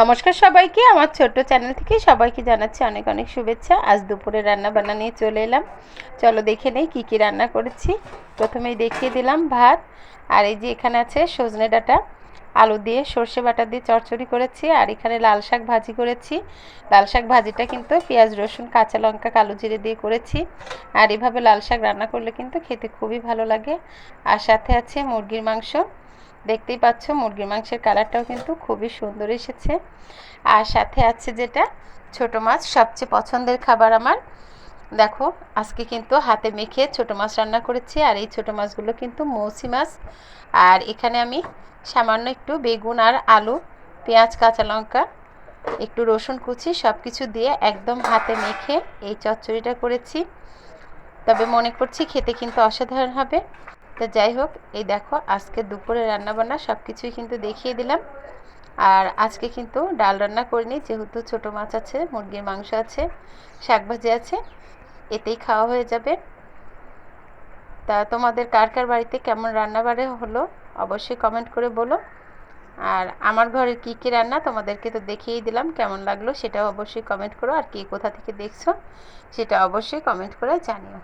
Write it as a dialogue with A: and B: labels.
A: নমস্কার সবাইকে, আমার ছোট্ট চ্যানেল থেকে সবাইকে জানাচ্ছি অনেক অনেক শুভেচ্ছা। আজ দুপুরে রান্না বান্না নিয়ে চলে এলাম। চলো দেখে নেই কী কী রান্না করেছি। প্রথমেই দেখিয়ে দিলাম ভাত। আর এই যে এখানে আছে সজনে ডাঁটা, আলু দিয়ে সর্ষে বাটা দিয়ে চচ্চড়ি করেছি, আর এখানে লাল শাক ভাজি করেছি। লাল শাক ভাজিটা কিন্তু পেঁয়াজ, রসুন, কাঁচা লঙ্কা, কালো জিরে দিয়ে করেছি। আর এভাবে লাল শাক রান্না করলে কিন্তু খেতে খুবই ভালো লাগে। আর সাথে আছে মুরগির মাংস। দেখতেই পাচ্ছ, মুরগির মাংসের কালারটাও কিন্তু খুবই সুন্দর এসেছে। আর সাথে আছে যেটা, ছোট মাছ, সবচেয়ে পছন্দের খাবার আমার। দেখো, আজকে কিন্তু হাতে মেখে ছোট মাছ রান্না করেছি, আর এই ছোট মাছগুলো কিন্তু মৌসি মাছ। আর এখানে আমি সামান্য একটু বেগুন আর আলু, পেঁয়াজ, কাঁচা লঙ্কা, একটু রসুন কুচি সব কিছু দিয়ে একদম হাতে মেখে এই চচ্চড়িটা করেছি। তবে মনে করছি খেতে কিন্তু অসাধারণ হবে। তো যাই হোক, এই দেখো আজকে দুপুরে রান্নাবান্না সব কিছুই কিন্তু দেখিয়ে দিলাম। আর আজকে কিন্তু ডাল রান্না করিনি, যেহেতু ছোট মাছ আছে, মুরগির মাংস আছে শাকভাজি আছে, এতেই খাওয়া হয়ে যাবে। তা তোমাদের কার কার বাড়িতে কেমন রান্না বাড়ে হলো অবশ্যই কমেন্ট করে বলো। আর আমার ঘরের কী কী রান্না তোমাদেরকে তো দেখিয়েই দিলাম, কেমন লাগল সেটাও অবশ্যই কমেন্ট করো। আর কে কোথা থেকে দেখছ সেটা অবশ্যই কমেন্ট করে জানিও।